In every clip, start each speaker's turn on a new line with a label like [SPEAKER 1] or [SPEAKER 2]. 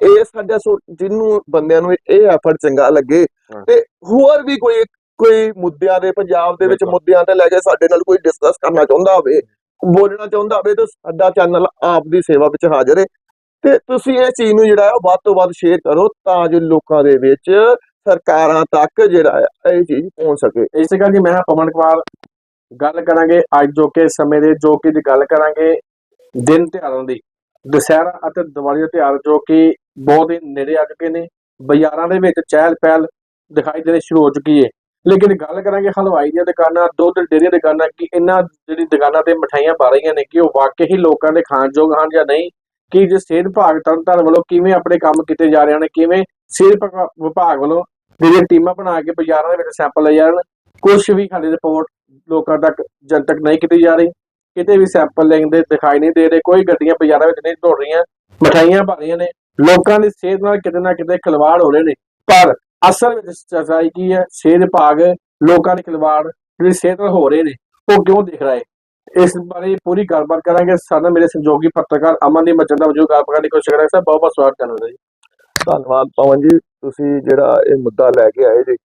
[SPEAKER 1] ਇਹ ਸਾਡਾ ਜਿਹਨੂੰ ਬੰਦਿਆਂ ਨੂੰ ਇਹ ਐਫਰਟ ਚੰਗਾ ਲੱਗੇ। ਤੇ ਹੋਰ ਵੀ ਕੋਈ ਕੋਈ ਮੁੱਦਿਆਂ ਦੇ ਪੰਜਾਬ ਦੇ ਵਿੱਚ। ਮੁੱਦਿਆਂ ਤੇ ਲੈ ਕੇ ਸਾਡੇ ਨਾਲ ਕੋਈ ਡਿਸਕਸ ਕਰਨਾ ਚਾਹੁੰਦਾ ਹੋਵੇ ਬੋਲਣਾ ਚਾਹੁੰਦਾ ਹੋਵੇ ਤਾਂ ਸਾਡਾ ਚੈਨਲ ਆਪ ਦੀ ਸੇਵਾ ਵਿੱਚ ਹਾਜ਼ਰ ਹੈ ਤੇ ਤੁਸੀਂ ਇਹ ਚੀਜ਼ ਨੂੰ ਜਿਹੜਾ ਹੈ ਵੱਧ ਤੋਂ ਵੱਧ ਸ਼ੇਅਰ ਕਰੋ ਤਾਂ ਜੋ ਲੋਕਾਂ ਦੇ ਵਿੱਚ ਸਰਕਾਰਾਂ ਤੱਕ ਜਿਹੜਾ ਇਹ ਚੀਜ਼ ਪਹੁੰਚ ਸਕੇ
[SPEAKER 2] ਇਸੇ ਕਰਕੇ ਮੈਂ ਪਵਨ ਕੁਮਾਰ ਗੱਲ ਕਰਾਂਗੇ ਅੱਜ ਜੋ ਕਿ ਸਮੇਂ ਦੇ ਜੋ ਕਿ ਦੀ ਗੱਲ ਕਰਾਂਗੇ ਦਿਨ ਤਿਉਹਾਰਾਂ ਦੀ ਦੁਸਹਿਰਾ ਅਤੇ ਦੀਵਾਲੀ ਦੇ ਤਿਉਹਾਰ ਜੋ ਕਿ ਬਹੁਤ ਹੀ ਨੇੜੇ ਆ ਚੁੱਕੇ ਨੇ, ਬਾਜ਼ਾਰਾਂ ਦੇ ਵਿੱਚ ਚਹਿਲ ਪਹਿਲ ਦਿਖਾਈ ਦੇਣੀ ਸ਼ੁਰੂ ਹੋ ਚੁੱਕੀ ਹੈ ਲੇਕਿਨ ਗੱਲ ਕਰਾਂਗੇ ਹਲਵਾਈ ਦੀਆਂ ਦੁਕਾਨਾਂ, ਦੁੱਧ ਡੇਅਰੀ ਦੁਕਾਨਾਂ, ਕਿ ਇਹਨਾਂ ਜਿਹੜੀ ਦੁਕਾਨਾਂ ਤੇ ਮਠਾਈਆਂ ਪਾ ਰਹੀਆਂ ਨੇ, ਕਿ ਉਹ ਵਾਕਈ ਹੀ ਲੋਕਾਂ ਦੇ ਖਾਣਯੋਗ ਹਨ ਜਾਂ ਨਹੀਂ? ਕਿ ਜੇ ਸਿਹਤ ਵਿਭਾਗ ਤਰਨਤਾਰਨ ਵੱਲੋਂ ਕਿਵੇਂ ਆਪਣੇ ਕੰਮ ਕੀਤੇ ਜਾ ਰਹੇ ਹਨ, ਕਿਵੇਂ ਸਿਹਤ ਵਿਭਾਗ ਵੱਲੋਂ ਜਿਹੜੀਆਂ ਟੀਮਾਂ ਬਣਾ ਕੇ ਬਾਜ਼ਾਰਾਂ ਦੇ ਵਿੱਚ ਸੈਂਪਲ ਲਏ ਜਾਣ ਕੁਝ ਵੀ ਸਾਡੀ ਰਿਪੋਰਟ ਲੋਕਾਂ ਤੱਕ ਜਨਤਕ ਨਹੀਂ ਕੀਤੀ ਜਾ ਰਹੀ। ਕਿਤੇ ਵੀ ਸੈਂਪਲ ਲੈਂਦੇ ਦਿਖਾਈ ਨਹੀਂ ਦੇ ਰਹੇ, ਕੋਈ ਗੱਡੀਆਂ ਬਾਜ਼ਾਰਾਂ ਵਿੱਚ ਨਹੀਂ ਦੌੜ ਰਹੀਆਂ ਮਠਾਈਆਂ ਭਰ ਰਹੀਆਂ ਨੇ ਲੋਕਾਂ ਦੀ ਸਿਹਤ ਨਾਲ ਕਿਤੇ ਨਾ ਕਿਤੇ ਖਿਲਵਾੜ ਹੋ ਰਹੇ ਨੇ। ਪਰ ਅਸਲ ਵਿੱਚ ਸੱਚਾਈ ਕੀ ਹੈ? ਸਿਹਤ ਵਿਭਾਗ ਲੋਕਾਂ ਦੇ ਖਿਲਵਾੜ ਜਿਹੜੀ ਸਿਹਤ ਨਾਲ ਹੋ ਰਹੇ ਨੇ, ਉਹ ਕਿਉਂ ਦਿਖ ਰਿਹਾ ਹੈ? ਇਸ ਬਾਰੇ ਪੂਰੀ ਗੱਲਬਾਤ ਕਰਾਂਗੇ। ਸਾਡੇ ਮੇਰੇ ਸਹਿਯੋਗੀ ਪੱਤਰਕਾਰ ਅਮਨਦੀਪ ਮੱਚਨ ਦਾ ਵਜੂਦ ਗੱਲਬਾਤ ਕਰਨ ਦੀ ਕੋਸ਼ਿਸ਼ ਕਰਾਂਗੇ। ਸਰ, ਬਹੁਤ ਬਹੁਤ ਸਵਾਗਤ ਕਰਨਾ ਜੀ।
[SPEAKER 1] ਧੰਨਵਾਦ ਪਵਨ ਜੀ। ਤੁਸੀਂ ਜਿਹੜਾ ਇਹ ਮੁੱਦਾ ਲੈ ਕੇ ਆਏ ਜੀ,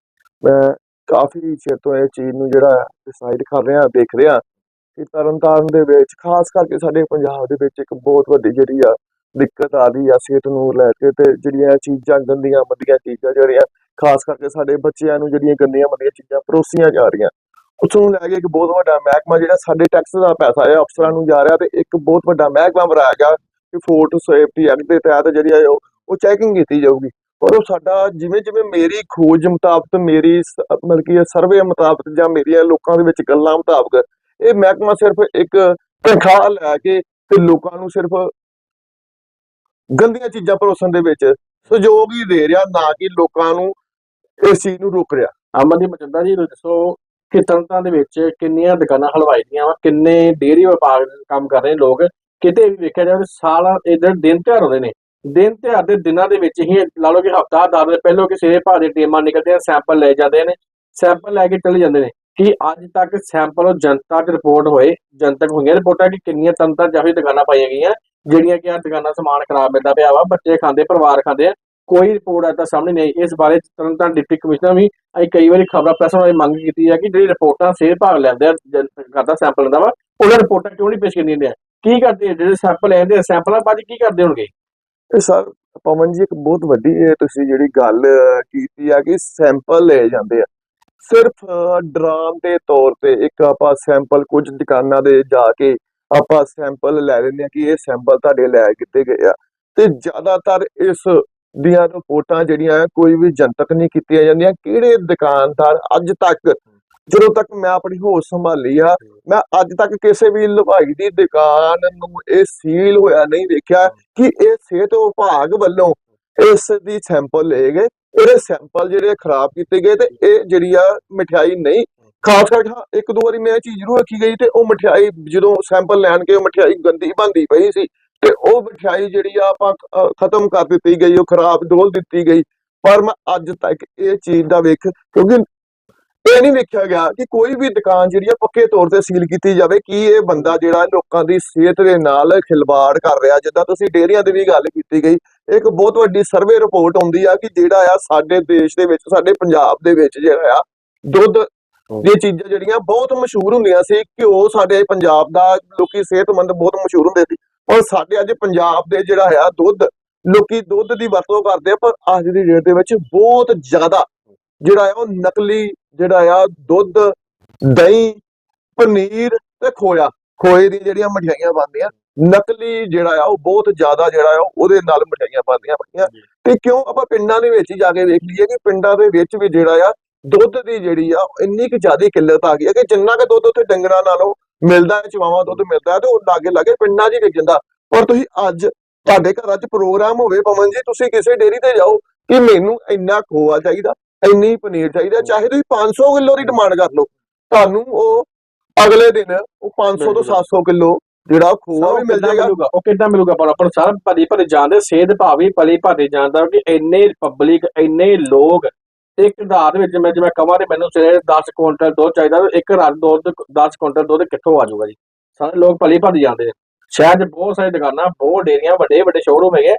[SPEAKER 1] ਮੈਂ ਕਾਫੀ ਚਿਰ ਤੋਂ ਇਹ ਚੀਜ਼ ਨੂੰ ਜਿਹੜਾ ਡਿਸਾਈਡ ਕਰ ਰਿਹਾ, ਦੇਖ ਰਿਹਾ ਕਿ ਤਰਨਤਾਰਨ ਦੇ ਵਿੱਚ, ਖਾਸ ਕਰਕੇ ਸਾਡੇ ਪੰਜਾਬ ਦੇ ਵਿੱਚ ਇੱਕ ਬਹੁਤ ਵੱਡੀ ਜਿਹੜੀ ਆ ਦਿੱਕਤ ਆ ਰਹੀ ਆ, ਸਿਹਤ ਨੂੰ ਲੈ ਕੇ ਤੇ ਜਿਹੜੀਆਂ ਚੀਜ਼ਾਂ ਗੰਦੀਆਂ ਮੰਦੀਆਂ ਚੀਜ਼ਾਂ ਜਿਹੜੀਆਂ, ਖਾਸ ਕਰਕੇ ਸਾਡੇ ਬੱਚਿਆਂ ਨੂੰ ਜਿਹੜੀਆਂ ਗੰਦੀਆਂ ਮੰਦੀਆਂ ਚੀਜ਼ਾਂ ਪਰੋਸੀਆਂ ਜਾ ਰਹੀਆਂ। ਉਸ ਨੂੰ ਲੈ ਕੇ ਇੱਕ ਬਹੁਤ ਵੱਡਾ ਮਹਿਕਮਾ ਜਿਹੜਾ ਸਾਡੇ ਟੈਕਸ ਦਾ ਪੈਸਾ ਹੈ, ਅਫਸਰਾਂ ਨੂੰ ਜਾ ਰਿਹਾ ਤੇ ਇੱਕ ਬਹੁਤ ਵੱਡਾ ਮਹਿਕਮਾ ਬਣਾਇਆ ਗਿਆ ਕਿ ਫੂਡ ਸੇਫਟੀ ਐਕਟ ਦੇ ਤਹਿਤ ਜਿਹੜੀ ਆ ਉਹ ਚੈਕਿੰਗ ਕੀਤੀ ਜਾਊਗੀ। ਪਰ ਉਹ ਸਾਡਾ ਜਿਵੇਂ ਜਿਵੇਂ ਮੇਰੀ ਖੋਜ ਮੁਤਾਬਕ ਮੇਰੀ ਮਤਲਬ ਕਿ ਸਰਵੇ ਮੁਤਾਬਕ ਜਾਂ ਮੇਰੀਆਂ ਲੋਕਾਂ ਦੇ ਵਿੱਚ ਗੱਲਾਂ ਮੁਤਾਬਕ, ਇਹ ਮਹਿਕਮਾ ਸਿਰਫ ਇੱਕ ਤਨਖਾਹ ਲੈ ਕੇ ਤੇ ਲੋਕਾਂ ਨੂੰ ਸਿਰਫ ਗੰਦੀਆਂ ਚੀਜ਼ਾਂ ਪਰੋਸਣ ਦੇ ਵਿੱਚ ਸਹਿਯੋਗ ਹੀ ਦੇ ਰਿਹਾ, ਨਾ ਕਿ ਲੋਕਾਂ ਨੂੰ ਇਸ ਚੀਜ਼ ਨੂੰ ਰੋਕ ਰਿਹਾ।
[SPEAKER 2] ਅਮਨਦੀਪ ਮਚੰਦਾ ਜੀ ਦੱਸੋ ਕਿ ਤਰਨਤਾਰਨ ਦੇ ਵਿੱਚ ਕਿੰਨੀਆਂ ਦੁਕਾਨਾਂ ਹਲਵਾਈ ਦੀਆਂ ਵਾ, ਕਿੰਨੇ ਡੇਅਰੀ ਵਿਭਾਗ ਕੰਮ ਕਰ ਰਹੇ ਲੋਕ? ਕਿਤੇ ਵੀ ਵੇਖਿਆ ਜਾਵੇ ਸਾਲ, ਇਧਰ ਦਿਨ ਤਿਉਹਾਰ ਹੁੰਦੇ ਨੇ। ਦਿਨ ਤਿਉਹਾਰ ਦੇ ਦਿਨਾਂ ਦੇ ਵਿੱਚ ਹੀ ਲਾ ਲਓ ਕਿ ਹਫਤਾ ਦਰ ਦਿਨ ਪਹਿਲਾਂ ਕਿਸੇ ਭਾਅ ਦੇ ਟੀਮਾਂ ਨਿਕਲਦੇ ਆ ਸੈਂਪਲ ਲੈ ਜਾਂਦੇ ਨੇ, ਸੈਂਪਲ ਲੈ ਕੇ ਚਲੇ ਜਾਂਦੇ ਨੇ। ਕਿ ਅੱਜ ਤੱਕ ਸੈਂਪਲ ਜਨਤਾ 'ਚ ਰਿਪੋਰਟ ਹੋਏ, ਜਨਤਕ ਹੋਈਆਂ ਰਿਪੋਰਟਾਂ ਕਿ ਕਿੰਨੀਆਂ ਤੰਤਰ ਜਾਫੀ ਦੁਕਾਨਾਂ ਪਾਈਆਂ ਗਈਆਂ? ਜਿਹੜੀਆਂ ਕਿ ਆ ਦੁਕਾਨਾਂ ਸਮਾਨ ਖਰਾਬ ਮਿਲਦਾ ਪਿਆ ਵਾ, ਬੱਚੇ ਖਾਂਦੇ, ਪਰਿਵਾਰ ਖਾਂਦੇ ਆ, ਕੋਈ ਰਿਪੋਰਟ ਅੱਜ ਤੱਕ ਸਾਹਮਣੇ ਨਹੀਂ ਇਸ ਬਾਰੇ ਤਰਨਤਾਰਨ ਡਿਪਟੀ ਕਮਿਸ਼ਨਰ ਵੀ ਅਸੀਂ ਕਈ ਵਾਰੀ ਖਬਰਾਂ ਪ੍ਰੈਸ ਵਾਲੇ ਮੰਗ ਕੀਤੀ ਹੈ ਕਿ ਜਿਹੜੀ ਰਿਪੋਰਟਾਂ ਸਿਹਤ ਭਾਗ ਲੈਂਦੇ ਆ ਕਰਦਾ ਸੈਂਪਲ ਲੈਂਦਾ ਵਾ, ਉਹਨਾਂ ਰਿਪੋਰਟਾਂ ਕਿਉਂ ਨਹੀਂ ਪੇਸ਼ ਕਰਨੀਆਂ ਨੇ ਕੀ ਕਰਦੇ ਜਿਹੜੇ ਸੈਂਪਲ ਲੈਂਦੇ ਆ ਸੈਂਪਲਾਂ ਬਾਅਦ ਕੀ ਕਰਦੇ ਹੋਣਗੇ?
[SPEAKER 1] ਇਹ ਸਰ, ਪਵਨ ਜੀ, ਇੱਕ ਬਹੁਤ ਵੱਡੀ ਤੁਸੀਂ ਜਿਹੜੀ ਗੱਲ ਕੀਤੀ ਆ ਕਿ ਸੈਂਪਲ ਲਏ ਜਾਂਦੇ ਆ। ਸਿਰਫ ਡਰਾਮ ਦੇ ਤੌਰ ਤੇ ਇੱਕ ਆਪਾਂ ਸੈਂਪਲ ਕੁਝ ਦੁਕਾਨਾਂ ਦੇ ਜਾ ਕੇ ਆਪਾਂ ਸੈਂਪਲ ਲੈ ਲੈਂਦੇ ਆ ਕਿ ਇਹ ਸੈਂਪਲ ਤੁਹਾਡੇ ਲੈ ਕਿਤੇ ਗਏ ਆ। ਤੇ ਜ਼ਿਆਦਾਤਰ ਇਸ ਦੀਆਂ ਰਿਪੋਰਟਾਂ ਜਿਹੜੀਆਂ ਕੋਈ ਵੀ ਜਨਤਕ ਨਹੀਂ ਕੀਤੀਆਂ ਜਾਂਦੀਆਂ। ਕਿਹੜੇ ਦੁਕਾਨਦਾਰ ਅੱਜ ਤੱਕ, ਜਦੋਂ ਤੱਕ ਮੈਂ ਆਪਣੀ ਹੋਸ਼ ਸੰਭਾਲੀ ਆ, ਮੈਂ ਅੱਜ ਤੱਕ ਕਿਸੇ ਵੀ ਲਵਾਈ ਦੀ ਦੁਕਾਨ ਨੂੰ ਇਹ ਸੀਲ ਹੋਇਆ ਨਹੀਂ ਵੇਖਿਆ ਕਿ ਇਹ ਸਿਹਤ ਵਿਭਾਗ ਵੱਲੋਂ ਇਸ ਦੀ ਸੈਂਪਲ ਲਏ ਗਏ। ਇਹਦੇ ਸੈਂਪਲ ਜਿਹੜੇ ਖਰਾਬ ਕੀਤੇ ਗਏ ਤੇ ਇਹ ਜਿਹੜੀ ਆ, ਮਠਿਆਈ ਨਹੀਂ ਖਾਸ ਕਰਕੇ ਹਾਂ, ਇੱਕ ਦੋ ਵਾਰੀ ਮੈਂ ਇਹ ਚੀਜ਼ ਨੂੰ ਰੱਖੀ ਗਈ ਤੇ ਉਹ ਮਠਿਆਈ ਜਦੋਂ ਸੈਂਪਲ ਲੈਣ ਕੇ ਉਹ ਮਠਿਆਈ ਗੰਦੀ ਬਣਦੀ ਪਈ ਸੀ ਤੇ ਉਹ ਮਠਿਆਈ ਜਿਹੜੀ ਆ ਆਪਾਂ ਖਤਮ ਕਰ ਦਿੱਤੀ ਗਈ ਉਹ ਖਰਾਬ ਡੋਲ ਦਿੱਤੀ ਗਈ। ਪਰ ਮੈਂ ਅੱਜ ਤੱਕ ਇਹ ਚੀਜ਼ ਦਾ ਵੇਖ ਕਿਉਂਕਿ ਇਹ ਨਹੀਂ ਵੇਖਿਆ ਗਿਆ ਕਿ ਕੋਈ ਵੀ ਦੁਕਾਨ ਜਿਹੜੀ ਆ ਪੱਕੇ ਤੌਰ ਤੇ ਸੀਲ ਕੀਤੀ ਜਾਵੇ ਕਿ ਇਹ ਬੰਦਾ ਜਿਹੜਾ ਲੋਕਾਂ ਦੀ ਸਿਹਤ ਦੇ ਨਾਲ ਖਿਲਵਾੜ ਕਰ ਰਿਹਾ ਜਿੱਦਾਂ ਤੁਸੀਂ ਡੇਅਰੀਆਂ ਦੀ ਵੀ ਗੱਲ ਕੀਤੀ ਗਈ ਇੱਕ ਬਹੁਤ ਵੱਡੀ ਸਰਵੇ ਰਿਪੋਰਟ ਆਉਂਦੀ ਆ ਕਿ ਜਿਹੜਾ ਆ ਸਾਡੇ ਦੇਸ਼ ਦੇ ਵਿੱਚ ਸਾਡੇ ਪੰਜਾਬ ਦੇ ਵਿੱਚ ਜਿਹੜਾ ਆ ਦੁੱਧ ਦੀਆਂ ਚੀਜ਼ਾਂ ਜਿਹੜੀਆਂ ਬਹੁਤ ਮਸ਼ਹੂਰ ਹੁੰਦੀਆਂ ਸੀ ਘਿਓ ਸਾਡੇ ਪੰਜਾਬ ਦਾ ਲੋਕੀ ਸਿਹਤਮੰਦ ਬਹੁਤ ਮਸ਼ਹੂਰ ਹੁੰਦੇ ਸੀ। ਔਰ ਸਾਡੇ ਅੱਜ ਪੰਜਾਬ ਦੇ ਜਿਹੜਾ ਆ ਦੁੱਧ ਲੋਕੀ ਦੁੱਧ ਦੀ ਵਰਤੋਂ ਕਰਦੇ ਆ ਪਰ ਅੱਜ ਦੀ ਡੇਟ ਦੇ ਵਿੱਚ ਬਹੁਤ ਜ਼ਿਆਦਾ ਜਿਹੜਾ ਆ ਉਹ ਨਕਲੀ ਜਿਹੜਾ ਆ ਦੁੱਧ ਦਹੀਂ ਪਨੀਰ ਤੇ ਖੋਇਆ ਖੋਏ ਦੀ ਜਿਹੜੀਆਂ ਮਠਿਆਈਆਂ ਬਣਦੀਆਂ ਨਕਲੀ ਜਿਹੜਾ ਆ ਉਹ ਬਹੁਤ ਜ਼ਿਆਦਾ ਜਿਹੜਾ ਆ ਉਹਦੇ ਨਾਲ ਮਠਿਆਈਆਂ ਬਣਦੀਆਂ ਪਈਆਂ। ਤੇ ਕਿਉਂ ਆਪਾਂ ਪਿੰਡਾਂ ਦੇ ਵਿੱਚ ਹੀ ਜਾ ਕੇ ਵੇਖ ਲਈਏ ਕਿ ਪਿੰਡਾਂ ਦੇ ਵਿੱਚ ਵੀ ਜਿਹੜਾ ਆ ਦੁੱਧ ਦੀ ਜਿਹੜੀ ਆ ਇੰਨੀ ਕੁ ਜ਼ਿਆਦਾ ਕਿੱਲਤ ਆ ਗਈ ਹੈ ਕਿ ਜਿੰਨਾ ਕੁ ਦੁੱਧ ਉੱਥੇ ਡੰਗਰਾਂ ਨਾਲੋਂ ਮਿਲਦਾ ਹੈ ਚਵਾਵਾ ਦੁੱਧ ਮਿਲਦਾ ਹੈ ਤੇ ਉਹ ਲਾਗੇ ਲਾਗੇ ਪਿੰਡਾਂ 'ਚ ਹੀ ਵਿਕ ਜਾਂਦਾ। ਪਰ ਤੁਸੀਂ ਅੱਜ ਤੁਹਾਡੇ ਘਰਾਂ 'ਚ ਪ੍ਰੋਗਰਾਮ ਹੋਵੇ ਪਵਨ ਜੀ ਤੁਸੀਂ ਕਿਸੇ ਡੇਅਰੀ ਤੇ ਜਾਓ ਕਿ ਮੈਨੂੰ ਇੰਨਾ ਖੋਆ ਚਾਹੀਦਾ ਇੰਨੀ ਪਨੀਰ ਚਾਹੀਦਾ ਚਾਹੇ ਤੁਸੀਂ 500 ਕਿਲੋ ਦੀ ਡਿਮਾਂਡ ਕਰ ਲਓ ਤੁਹਾਨੂੰ ਉਹ ਅਗਲੇ ਦਿਨ ਉਹ 500 ਤੋਂ 700 ਕਿਲੋ ਜਿਹੜਾ ਖੋਆ ਵੀ ਮਿਲ ਜਾਏਗਾ।
[SPEAKER 2] ਉਹ ਕਿੱਦਾਂ ਮਿਲੂਗਾ? ਪਰ ਆਪਾਂ ਨੂੰ ਸਾਰਾ ਭਰੀ ਭਰੀ ਜਾਣਦੇ ਸਿਹਤ ਭਾਵੇਂ ਭਲੀ ਭਾਰੀ ਜਾਣਦਾ ਕਿ ਇੰਨੇ ਪਬਲਿਕ ਇੰਨੇ ਲੋਕ ਇੱਕ ਰਾਤ ਵਿੱਚ ਮੈਂ ਜਿਵੇਂ ਕਵਾਂ ਤੇ ਮੈਨੂੰ ਸਵੇਰੇ 10 ਕੁਇੰਟਲ ਦੁੱਧ ਚਾਹੀਦਾ ਇੱਕ ਰਾਤ ਦੁੱਧ 10 ਕੁਇੰਟਲ ਦੁੱਧ ਕਿੱਥੋਂ ਆ ਜਾਊਗਾ ਜੀ? ਸਾਰੇ ਲੋਕ ਭਲੀ ਭਾਰੀ ਜਾਂਦੇ ਆ। ਸ਼ਹਿਰ 'ਚ ਬਹੁਤ ਸਾਰੀ ਦੁਕਾਨਾਂ, ਬਹੁਤ ਡੇਰੀਆਂ ਵੱਡੇ ਵੱਡੇ ਸ਼ੋਰੂਮ ਹੈਗੇ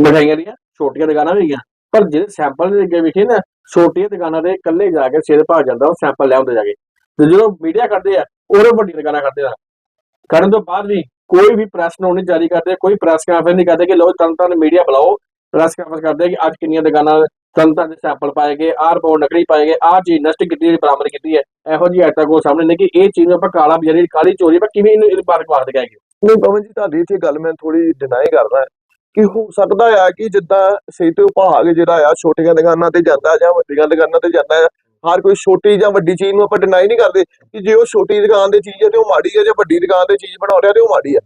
[SPEAKER 2] ਮਠਾਈਆਂ ਦੀਆਂ, ਛੋਟੀਆਂ ਦੁਕਾਨਾਂ ਵੀ ਹੈਗੀਆਂ। ਪਰ ਜਿਹੜੇ ਸੈਂਪਲ ਦੇ ਅੱਗੇ ਵਿਖੇ ਨਾ, ਛੋਟੀਆਂ ਦੁਕਾਨਾਂ ਦੇ ਇਕੱਲੇ ਜਾ ਕੇ ਸਿਰ ਭਾਗ ਜਾਂਦਾ, ਉਹ ਸੈਂਪਲ ਲੈ ਆਉਂਦੇ ਜਾ ਕੇ। ਤੇ ਜਦੋਂ ਮੀਡੀਆ ਕਰਦੇ ਆ ਉਹਦੇ ਵੱਡੀਆਂ ਦੁਕਾਨਾਂ ਕਰਦੇ ਆ। ਕਰਨ ਤੋਂ ਬਾਅਦ ਵੀ ਕੋਈ ਵੀ ਪ੍ਰੈਸ ਨੋਟ ਨਹੀਂ ਜਾਰੀ ਕਰਦੇ, ਕੋਈ ਪ੍ਰੈਸ ਕਾਨਫਰੰਸ ਨਹੀਂ ਕਰਦੇ ਕਿ ਲੋ ਤਨ ਮੀਡੀਆ ਬੁਲਾਓ। ਪ੍ਰੈਸ ਕਾਨਫਰੰਸ ਕਰਦੇ ਕਿ ਅੱਜ ਕਿੰਨੀਆਂ ਦੁਕਾਨਾਂ ਤਨ ਦੇ ਸੈਂਪਲ ਪਾਏ ਗਏ, ਆਹ ਰਿਪੋਰਟ ਨਕਲੀ ਪਾਏ ਗਏ, ਆਹ ਚੀਜ਼ ਨਸ਼ਟ ਕੀਤੀ ਜਿਹੜੀ ਬਰਾਮਦ ਕੀਤੀ ਹੈ। ਇਹੋ ਜਿਹੀ ਐਟਾ ਕੋ ਸਾਹਮਣੇ ਨਹੀਂ ਕਿ ਇਹ ਚੀਜ਼ ਨੂੰ ਆਪਾਂ ਕਾਲਾ ਬਜ਼ਾਰੀ, ਕਾਲੀ ਚੋਰੀ, ਆਪਾਂ ਕਿਵੇਂ ਇਹਨੂੰ ਇਹ ਬਾਰੇ ਬਾਤ ਕਹਾਂਗੇ
[SPEAKER 1] ਨਹੀਂ ਪਵਨ ਜੀ, ਤੁਹਾਡੀ ਇੱਥੇ ਗੱਲ ਮੈਂ ਥੋੜੀ ਡਿਨਾਈ ਕਰਦਾ ਕਿ ਹੋ ਸਕਦਾ ਆ ਕਿ ਜਿੱਦਾਂ ਸਿਹਤ ਵਿਭਾਗ ਜਿਹੜਾ ਆ, ਛੋਟੀਆਂ ਦੁਕਾਨਾਂ ਤੇ ਜਾਂਦਾ ਜਾਂ ਵੱਡੀਆਂ ਦੁਕਾਨਾਂ ਤੇ ਜਾਂਦਾ ਆ, ਹਰ ਕੋਈ ਛੋਟੀ ਜਾਂ ਵੱਡੀ ਚੀਜ਼ ਨੂੰ ਆਪਾਂ ਡਿਨਾਈ ਨਹੀਂ ਕਰਦੇ ਕਿ ਜੇ ਉਹ ਛੋਟੀ ਦੁਕਾਨ ਦੀ ਚੀਜ਼ ਹੈ ਤੇ ਉਹ ਮਾੜੀ ਹੈ ਜੇ ਵੱਡੀ ਦੁਕਾਨ ਤੇ ਚੀਜ਼ ਬਣਾ ਰਿਹਾ ਤੇ ਉਹ ਮਾੜੀ ਹੈ।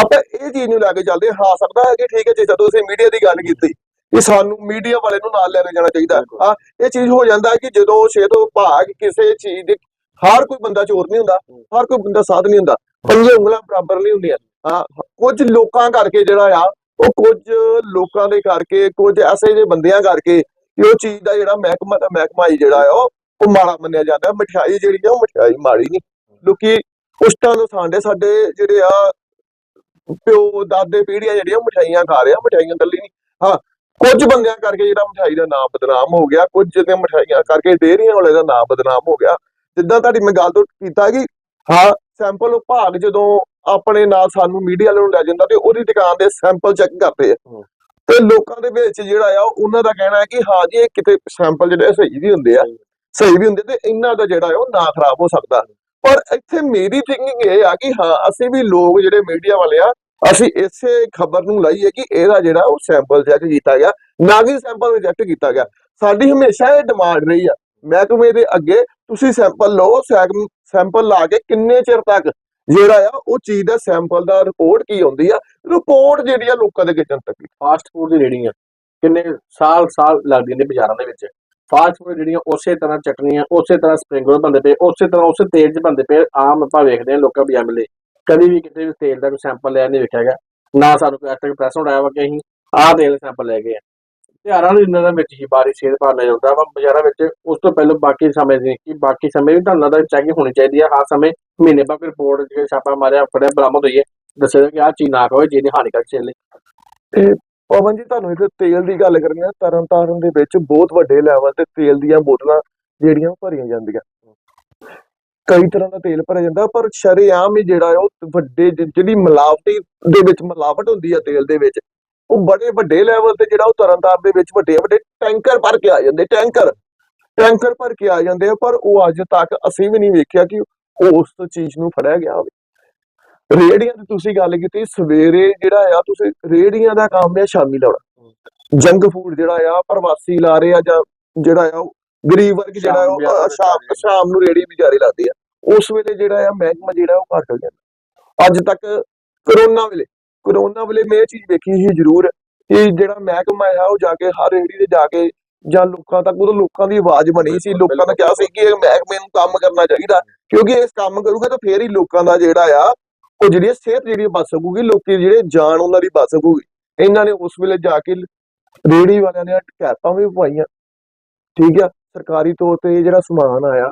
[SPEAKER 1] ਆਪਾਂ ਇਹ ਚੀਜ਼ ਨੂੰ ਲੈ ਕੇ ਚੱਲਦੇ ਹਾਂ। ਹੋ, ਸਕਦਾ ਹੈ ਕਿ ਠੀਕ ਹੈ, ਜੇ ਜਦੋਂ ਅਸੀਂ ਮੀਡੀਆ ਦੀ ਗੱਲ ਕੀਤੀ ਕਿ ਸਾਨੂੰ ਮੀਡੀਆ ਵਾਲੇ ਨੂੰ ਨਾਲ ਲੈ ਕੇ ਜਾਣਾ ਚਾਹੀਦਾ। ਹਾਂ ਇਹ ਚੀਜ਼ ਹੋ ਜਾਂਦਾ ਹੈ ਕਿ ਜਦੋਂ ਸਿਹਤ ਵਿਭਾਗ ਕਿਸੇ ਚੀਜ਼ ਦੇ ਹਰ ਕੋਈ ਬੰਦਾ ਚੋਰ ਨਹੀਂ ਹੁੰਦਾ ਹਰ ਕੋਈ ਬੰਦਾ ਸਾਧ ਨਹੀਂ ਹੁੰਦਾ ਪੰਜੇ ਉਂਗਲਾਂ ਬਰਾਬਰ ਨਹੀਂ ਹੁੰਦੀਆਂ। ਹਾਂ ਕੁਝ ਲੋਕਾਂ ਕਰਕੇ ਜਿਹੜਾ ਆ ਉਹ ਕੁਝ ਲੋਕਾਂ ਦੇ ਕਰਕੇ ਕੁਝ ਐਸੇ ਜਿਹੇ ਬੰਦਿਆਂ ਕਰਕੇ ਕਿ ਉਹ ਚੀਜ਼ ਦਾ ਜਿਹੜਾ ਮਹਿਕਮਾ ਦਾ ਮਹਿਕਮਾ ਹੀ ਜਿਹੜਾ ਆ ਉਹ ਮਾੜਾ ਮੰਨਿਆ ਜਾਂਦਾ। ਮਠਿਆਈ ਜਿਹੜੀ ਆ ਉਹ ਮਠਿਆਈ ਮਾੜੀ ਨਹੀਂ। ਲੋਕੀ ਪੁਸ਼ਤਾਂ ਤੋਂ ਸਾਡੇ ਸਾਡੇ ਜਿਹੜੇ ਆ ਪਿਓ ਦਾਦੇ ਪੀੜ੍ਹੀਆਂ ਜਿਹੜੀਆਂ ਮਠਿਆਈਆਂ ਖਾ ਰਹੇ ਆ ਮਠਿਆਈਆਂ ਕੱਲੀ ਨਹੀਂ। ਹਾਂ ਕੁਝ ਬੰਦਿਆਂ ਕਰਕੇ ਜਿਹੜਾ ਮਠਿਆਈ ਦਾ ਨਾਮ ਬਦਨਾਮ ਹੋ ਗਿਆ ਕੁਝ ਦੇ ਮਠਿਆਈਆਂ ਕਰਕੇ ਡੇਅਰੀਆਂ ਵਾਲੇ ਦਾ ਨਾਮ ਬਦਨਾਮ ਹੋ ਗਿਆ। ਜਿੱਦਾਂ ਤੁਹਾਡੀ ਮੈਂ ਗੱਲ ਤੋਂ ਕੀਤਾ ਕਿ ਹਾਂ। ਸੈਂਪਲ ਭਾਗ ਜਦੋਂ ਆਪਣੇ ਨਾਲ ਸਾਨੂੰ ਮੀਡੀਆ ਨੂੰ ਲੈ ਜਾਂਦਾ ਤੇ ਉਹਦੀ ਦੁਕਾਨ ਦੇ ਸੈਂਪਲ ਚੈੱਕ ਕਰਦੇ ਆ। ਤੇ ਲੋਕਾਂ ਦੇ ਵਿੱਚ ਜਿਹੜਾ ਆ ਉਹਨਾਂ ਦਾ ਕਹਿਣਾ ਹੈ ਕਿ ਹਾਂ ਜੀ ਇਹ ਕਿਤੇ ਸੈਂਪਲ ਜਿਹੜੇ ਸਹੀ ਵੀ ਹੁੰਦੇ ਆ ਸਹੀ। ਵੀ ਹੁੰਦੇ ਤੇ ਇਹਨਾਂ ਦਾ ਜਿਹੜਾ ਹੈ ਉਹ ਨਾ ਖਰਾਬ ਹੋ ਸਕਦਾ। ਪਰ ਇੱਥੇ ਮੇਰੀ ਥਿੰਕਿੰਗ ਇਹ ਆ ਕਿ ਹਾਂ ਅਸੀਂ ਵੀ ਲੋਕ ਜਿਹੜੇ ਮੀਡੀਆ ਵਾਲੇ ਆ ਅਸੀਂ ਇਸੇ ਖਬਰ ਨੂੰ ਲਾਈਏ ਕਿ ਇਹਦਾ ਜਿਹੜਾ ਉਹ ਸੈਂਪਲ ਚੈੱਕ ਕੀਤਾ ਗਿਆ ਨਾ ਕਿ ਸੈਂਪਲ ਰਿਜੈਕਟ ਕੀਤਾ ਗਿਆ। ਸਾਡੀ ਹਮੇਸ਼ਾ ਇਹ ਡਿਮਾਂਡ ਰਹੀ ਆ। ਮਹਿਕਮੇ ਦੇ ਅੱਗੇ ਤੁਸੀਂ ਸੈਂਪਲ ਲਓ ਸੈਂਪਲ ਲਾ ਕੇ ਕਿੰਨੇ ਚਿਰ ਤੱਕ ਜਿਹੜਾ ਆ, ਉਹ ਚੀਜ਼ ਦਾ ਸੈਂਪਲ ਦਾ ਰਿਪੋਰਟ ਕੀ ਆਉਂਦੀ ਆ? ਰਿਪੋਰਟ ਜਿਹੜੀ ਆ ਲੋਕਾਂ ਦੇ ਕਿਚਨ ਤੱਕ
[SPEAKER 2] ਫਾਸਟ ਫੂਡ ਦੀ ਰੇੜੀਆਂ ਕਿੰਨੇ ਸਾਲ ਸਾਲ ਲੱਗਦੀਆਂ ਨੇ ਬਾਜ਼ਾਰਾਂ ਦੇ ਵਿੱਚ। ਫਾਸਟ ਫੂਡ ਜਿਹੜੀਆਂ ਉਸੇ ਤਰ੍ਹਾਂ ਚਟਨੀਆਂ ਉਸੇ ਤਰ੍ਹਾਂ ਸਪਰਿੰਗ ਰੋਲ ਬਣਦੇ ਪਏ, ਉਸੇ ਤਰ੍ਹਾਂ ਉਸੇ ਤੇਲ 'ਚ ਬਣਦੇ ਪਏ, ਆਮ ਆਪਾਂ ਵੇਖਦੇ ਹਾਂ ਲੋਕਾਂ ਬਾਜ਼ਾਰ ਮਿਲੇ ਕਦੀ ਵੀ ਕਿਸੇ ਵੀ ਤੇਲ ਦਾ ਕੋਈ ਸੈਂਪਲ ਲਿਆ ਨਹੀਂ ਵੇਖਿਆ ਗਿਆ ਨਾ ਸਾਨੂੰ ਕੋਈ ਐਕਟਿਵ ਪ੍ਰੈਸ ਹੋਣਾ ਵਾ ਕਿ ਅਸੀਂ ਆਹ ਤੇਲ ਸੈਂਪਲ ਲੈ ਗਏ ਆ। ਤਿਉਹਾਰਾਂ ਨੂੰ ਇਹਨਾਂ ਦੇ ਵਿੱਚ ਹੀ ਬਾਰਿਸ਼ ਸੇਲ ਭਾਅ ਮਿਲ ਜਾਂਦਾ ਵਾ, ਬਾਜ਼ਾਰਾਂ ਵਿੱਚ ਉਸ ਤੋਂ ਪਹਿਲਾਂ ਬਾਕੀ ਸਮੇਂ ਦੀ ਕਿ ਬਾਕੀ ਸਮੇਂ ਵੀ ਤੁਹਾਨੂੰ ਲੱਗਦਾ ਚੈਕਿੰਗ ਹੋਣੀ ਚਾਹੀਦੀ ਆ, ਹਰ ਸਮੇਂ ਮਹੀਨੇ ਬਾਅਦ ਰਿਪੋਰਟ ਜਿਹੜੇ ਛਾਪਾ ਮਾਰਿਆ, ਫੜਿਆ, ਬਰਾਮਦ ਹੋਈ ਹੈ ਦੱਸਿਆ ਕਿ ਆਹ ਚੀਜ਼ ਨਾ ਖਾਓ ਜਿਹਦੀ ਹਾਨੀਕਾਰਕ ਚੀਜ਼ ਲਈ
[SPEAKER 1] ਪਵਨ ਜੀ, ਤੁਹਾਨੂੰ ਇੱਕ ਤੇਲ ਦੀ ਗੱਲ ਕਰਨੀ ਆ ਤਰਨ ਤਾਰਨ ਦੇ ਵਿੱਚ ਬਹੁਤ ਵੱਡੇ ਲੈਵਲ ਤੇ ਤੇਲ ਦੀਆਂ ਬੋਤਲਾਂ ਜਿਹੜੀਆਂ ਉਹ ਭਰੀਆਂ ਜਾਂਦੀਆਂ। ਕਈ ਤਰ੍ਹਾਂ ਦਾ ਤੇਲ ਭਰਿਆ ਜਾਂਦਾ ਪਰ ਸ਼ਰੇਆਮ ਹੀ ਜਿਹੜਾ ਹੈ ਉਹ ਵੱਡੇ ਜਿਹੜੀ ਮਿਲਾਵਟੀ ਦੇ ਵਿੱਚ ਮਿਲਾਵਟ ਹੁੰਦੀ ਆ ਤੇਲ ਦੇ ਵਿੱਚ ਉਹ ਬੜੇ ਵੱਡੇ ਲੈਵਲ ਤੇ ਜਿਹੜਾ ਉਹ ਤਰਨ ਤਾਰਨ ਦੇ ਵਿੱਚ ਵੱਡੇ ਵੱਡੇ ਟੈਂਕਰ ਭਰ ਕੇ ਆ ਜਾਂਦੇ ਟੈਂਕਰ। ਟੈਂਕਰ ਭਰ ਕੇ ਆ ਜਾਂਦੇ ਆ ਪਰ ਉਹ ਅੱਜ ਤੱਕ ਅਸੀਂ ਵੀ ਨਹੀਂ ਵੇਖਿਆ ਕਿ ਉਸ ਚੀਜ਼ ਨੂੰ ਫੜਿਆ ਗਿਆ ਹੋਵੇ। ਰੇੜੀਆਂ ਦੀ ਤੁਸੀਂ ਗੱਲ ਕੀਤੀ ਸਵੇਰੇ ਜਿਹੜਾ ਆ ਤੁਸੀਂ ਰੇੜੀਆਂ ਦਾ ਕੰਮ ਹੈ ਸ਼ਾਮੀ ਲਾਉਣਾ। ਜੰਕ ਫੂਡ ਜਿਹੜਾ ਆ ਪ੍ਰਵਾਸੀ ਲਾ ਰਹੇ ਆ ਜਾਂ ਜਿਹੜਾ ਆ ਉਹ ਗਰੀਬ ਵਰਗ ਜਿਹੜਾ ਆ ਉਹ
[SPEAKER 2] ਸ਼ਾਮ
[SPEAKER 1] ਸ਼ਾਮ ਨੂੰ ਰੇੜੀ ਵੀ ਜਾਰੀ ਲਾਉਂਦੇ ਆ। ਉਸ ਵੇਲੇ ਜਿਹੜਾ ਆ ਮਹਿਕਮਾ ਜਿਹੜਾ ਉਹ ਘਰ ਚਲ ਜਾਂਦਾ। ਅੱਜ ਤੱਕ ਕਰੋਨਾ ਵੇਲੇ ਕਰੋਨਾ ਵੇਲੇ ਮੈਂ ਇਹ ਚੀਜ਼ ਵੇਖੀ ਸੀ ਜ਼ਰੂਰ ਕਿ ਜਿਹੜਾ ਮਹਿਕਮਾ ਹੈ ਉਹ ਜਾ ਕੇ ਹਰ ਰੇੜੀ ਤੇ ਜਾ ਕੇ ਜਾਂ ਲੋਕਾਂ ਤੱਕ ਉਦੋਂ ਲੋਕਾਂ ਦੀ ਆਵਾਜ਼ ਬਣੀ ਸੀ। ਲੋਕਾਂ ਨੇ ਕਿਹਾ ਸੀ ਕਿ ਇਹ ਮਹਿਕਮੇ ਨੂੰ ਕੰਮ ਕਰਨਾ ਚਾਹੀਦਾ ਕਿਉਂਕਿ ਇਸ ਕੰਮ ਕਰੂਗਾ ਤਾਂ ਫੇਰ ਹੀ ਲੋਕਾਂ ਦਾ ਜਿਹੜਾ ਆ ਉਹ ਜਿਹੜੀ ਆ ਸਿਹਤ ਜਿਹੜੀ ਆ ਬਚ ਸਕੂਗੀ। ਲੋਕੀ ਜਿਹੜੇ ਜਾਨ ਉਹਨਾਂ ਦੀ ਬਚ ਸਕੂਗੀ। ਇਹਨਾਂ ਨੇ ਉਸ ਵੇਲੇ ਜਾ ਕੇ ਰੇੜੀ ਵਾਲਿਆਂ ਨੇ ਹਕਾਇਤਾਂ ਵੀ ਪਵਾਈਆਂ। ਠੀਕ ਆ? ਸਰਕਾਰੀ ਤੌਰ ਤੇ ਇਹ ਜਿਹੜਾ ਸਮਾਨ ਆਇਆ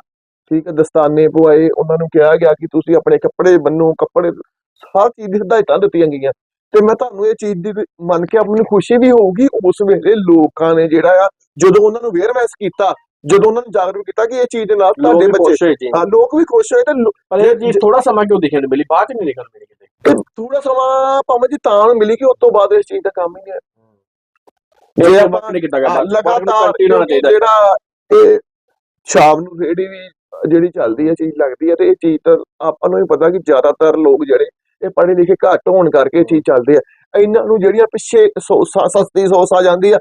[SPEAKER 1] ਠੀਕ ਆ ਦਸਤਾਨੇ ਪਵਾਏ ਉਹਨਾਂ ਨੂੰ ਕਿਹਾ ਗਿਆ ਕਿ ਤੁਸੀਂ ਆਪਣੇ ਕੱਪੜੇ ਬੰਨੋ ਕੱਪੜੇ ਹਰ ਚੀਜ਼ ਦੀ ਹਦਾਇਤਾਂ ਦਿੱਤੀਆਂ ਗਈਆਂ। ਤੇ ਮੈਂ ਤੁਹਾਨੂੰ ਇਹ ਚੀਜ਼ ਦੀ ਮੰਨ ਕੇ ਆਪਣੀ ਖੁਸ਼ੀ ਵੀ ਹੋਊਗੀ ਉਸ ਵੇਲੇ ਲੋਕਾਂ ਨੇ ਜਿਹੜਾ ਆ ਜਦੋਂ ਉਹਨਾਂ ਨੂੰ ਅਵੇਅਰਨੈਸ ਕੀਤਾ ਜਦੋਂ ਉਹਨਾਂ ਨੂੰ ਜਾਗਰੂਕ ਕੀਤਾ ਕਿ ਇਹ ਚੀਜ਼ ਦੇ ਨਾਲ ਤੁਹਾਡੇ ਬੱਚੇ ਹਾਂ ਲੋਕ ਵੀ ਖੁਸ਼ ਹੋਏ ਤੇ
[SPEAKER 2] ਪਰ ਇਹ ਚੀਜ਼ ਥੋੜਾ ਸਮਾਂ ਕਿਉਂ ਦਿਖਣ ਨੂੰ ਮਿਲੀ? ਬਾਅਦ ਚ ਨਹੀਂ ਦਿਖਣ ਮਿਲੀ ਕਿਤੇ
[SPEAKER 1] ਇਹ ਥੋੜਾ ਸਮਾਂ ਭਾਵੇਂ ਜੀ ਤਾਂ ਮਿਲੀ ਕਿ ਉਸ ਤੋਂ ਬਾਅਦ ਇਸ ਚੀਜ਼ ਦਾ ਕੰਮ ਹੀ ਨਹੀਂ
[SPEAKER 2] ਇਹ
[SPEAKER 1] ਜੇ
[SPEAKER 2] ਆਪਾਂ ਨਹੀਂ ਕੀਤਾ
[SPEAKER 1] ਹਾਂ,
[SPEAKER 2] ਗਿਆ
[SPEAKER 1] ਲਗਾਤਾਰ ਜਿਹੜਾ ਇਹ ਸ਼ਾਮ ਨੂੰ ਰੇੜੀ ਵੀ ਜਿਹੜੀ ਚੱਲਦੀ ਹੈ ਚੀਜ਼ ਲੱਗਦੀ ਹੈ ਤੇ ਇਹ ਚੀਜ਼ ਤਾਂ ਆਪਾਂ ਨੂੰ ਹੀ ਪਤਾ ਕਿ ਜ਼ਿਆਦਾਤਰ ਲੋਕ ਜਿਹੜੇ ਇਹ ਪੜ੍ਹੇ ਲਿਖੇ ਘੱਟ ਹੋਣ ਕਰਕੇ ਇਹ ਚੀਜ਼ ਚੱਲਦੇ ਆ। ਇਹਨਾਂ ਨੂੰ ਜਿਹੜੀਆਂ ਪਿੱਛੇ ਸਸਤੀ ਸੌਸ ਆ ਜਾਂਦੀ ਆ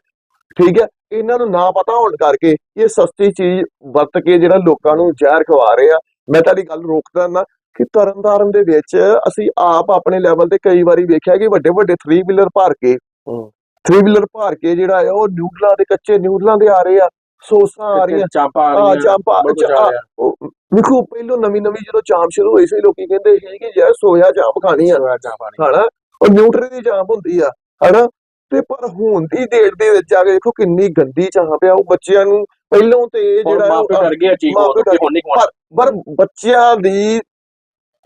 [SPEAKER 1] ਠੀਕ ਹੈ ਇਹਨਾਂ ਨੂੰ ਨਾ ਪਤਾ ਹੋਣ ਕਰਕੇ ਇਹ ਸਸਤੀ ਚੀਜ਼ ਵਰਤ ਕੇ ਜਿਹੜਾ ਲੋਕਾਂ ਨੂੰ ਜ਼ਹਿਰ ਖਵਾ ਰਹੇ ਆ। ਮੈਂ ਤੁਹਾਡੀ ਗੱਲ ਰੋਕਦਾ ਨਾ ਕਿ ਤਰਨਤਾਰਨ ਦੇ ਵਿੱਚ ਅਸੀਂ ਆਪ ਆਪਣੇ ਲੈਵਲ ਤੇ ਕਈ ਵਾਰੀ ਵੇਖਿਆ ਕਿ ਵੱਡੇ ਵੱਡੇ 3 ਵੀਲਰ ਭਰ ਕੇ
[SPEAKER 2] ਹੂੰ।
[SPEAKER 1] 3 ਵੀਲਰ ਭਰ ਕੇ ਜਿਹੜਾ ਆ ਉਹ ਨਿਊਡਲਾਂ ਦੇ ਕੱਚੇ ਨਿਊਡਲਾਂ ਦੇ ਆ ਰਹੇ ਆ। ਸੌਸਾਂ ਆ ਰਹੀਆਂ।
[SPEAKER 2] ਚਾਂਪਾ ਆ ਰਹੀਆਂ
[SPEAKER 1] ਚਾਂਪਾ। ਵੇਖੋ ਪਹਿਲੋਂ ਨਵੀਂ ਨਵੀਂ ਜਦੋਂ ਚਾਂਪ ਸ਼ੁਰੂ ਹੋਈ ਸੀ ਲੋਕੀ ਕਹਿੰਦੇ ਸੀ ਕਿ ਯਾਰ ਸੋਇਆ ਚਾਂਪ ਖਾਣੀ ਆ। ਹਨਾ? ਉਹ ਨਿਊਟਰੀ ਦੀ ਚਾਂਪ ਹੁੰਦੀ ਆ ਹਨਾ? ਤੇ ਪਰ ਹੁਣ ਦੀ ਡੇਟ ਦੇ ਵਿੱਚ ਆ ਕੇ ਦੇਖੋ ਕਿੰਨੀ ਗੰਦੀ ਚਾਂਪ ਆ ਉਹ ਬੱਚਿਆਂ ਨੂੰ ਪਹਿਲੋਂ ਤੇ
[SPEAKER 2] ਹੁਣ
[SPEAKER 1] ਜਿਹੜਾ
[SPEAKER 2] ਮਾਪੇ ਡਰ ਗਏ ਚੀਜ਼ ਹੁਣ ਖਵਾਉਣਾ
[SPEAKER 1] ਪਰ ਬੱਚਿਆਂ ਦੀ